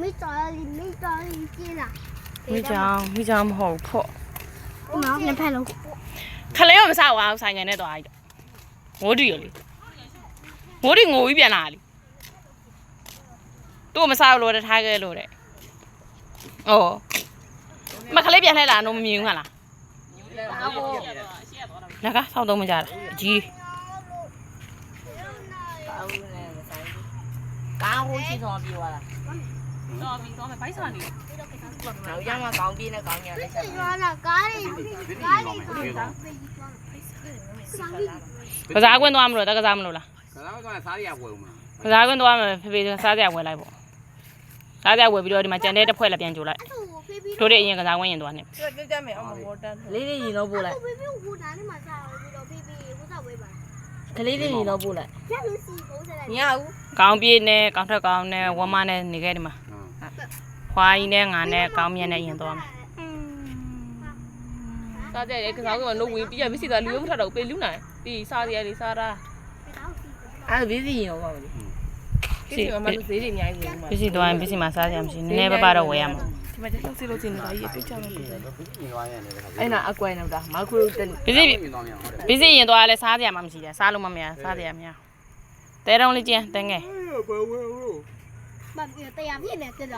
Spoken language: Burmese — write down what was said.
မိတော်လေးမိတော်လေးကျင်းလာမိချောင်းမိချောင်းမဟုတ်ဖို့ဒီမှာနှစ်ဖက်လုံးခလေးကမဆောက်အောင်ဆိုင်ငယ်နဲ့သွားလိုက်တော့ငိုးတူရလေငိုးတူငိုပြီးပြန်လာလေသူ့ကိုမဆောက်လို့တထားခဲ့လို့တဲ့ဩမခလေးပြန်လှည့်လာတော့မမြင်ဘူးခလားလက်ကဆောက်တော့မကြတာအကြီးကောင်းဟိုရှိဆောင်ပြေသွားတာ တော့ပြီးတော့မယ်ဘိုက်စားနေနောက်ရမှာကောင်းပြေးနဲ့ကောင်းညာလေးချက်ကျွာလာကားလေးကားလေးခေါ်ကစားကွင်းသွားမလို့တကစားမလို့လားကစားမကစားရဝယ်ဦးမှာကစားကွင်းသွားမယ်ဖေဖေစားကြဝယ်လိုက်ပေါ့စားကြဝယ်ပြီးတော့ဒီမှာကြံတဲ့တစ်ဖွဲ့လည်းပြန်ကြိုလိုက်သူ့ကိုဖေးပြီးတို့တဲ့အရင်ကစားကွင်းရင်သွားနေလေးလေးရင်တော့ပို့လိုက်ဖေးပြီးဟိုနားလေးမှာစားပြီးတော့ဖေးပြီးဟိုစားဝဲပါကလေးလေးရင်တော့ပို့လိုက်ရလို့စီပုံစံလိုက်ညဦးကောင်းပြေးနဲ့ကောင်းထက်ကောင်းနဲ့ဝမနဲ့နေခဲ့ဒီမှာ ခွာကြီးနဲ့ငါနဲ့ကောင်းမြတ်နဲ့ရင်သွားမယ်စားကြတယ်ကစားကတော့နိုးဝင်ပြီးရမရှိတာလူရုံးထတော့ပေးလူနိုင်ပြီးစားရည်စားတာအဲ့ဘေးစီရင်တော့ပါမလို့ကိစ္စမှာမလို့ဈေးတွေအများကြီးဝင်မှာပစ္စည်းသွားရင်ပစ္စည်းမှာစားကြမှရှိနည်းနည်းပါးပါးတော့ဝယ်ရမှာဒီမှာတက်စီလို့တင်နေတာကြီးအပြစ်ချမှာပြတယ်မြင်သွားရတယ်တခါအဲ့နာအကွယ်နောက်တာမခရုတပစ္စည်းမြင်သွားမြန်ဟုတ်တယ်ပစ္စည်းရင်သွားလဲစားကြမှမရှိတယ်စားလို့မမရစားကြရမရတဲတုံးလေးကျန်တဲငယ်မတရားဖြစ်နေတယ်တော့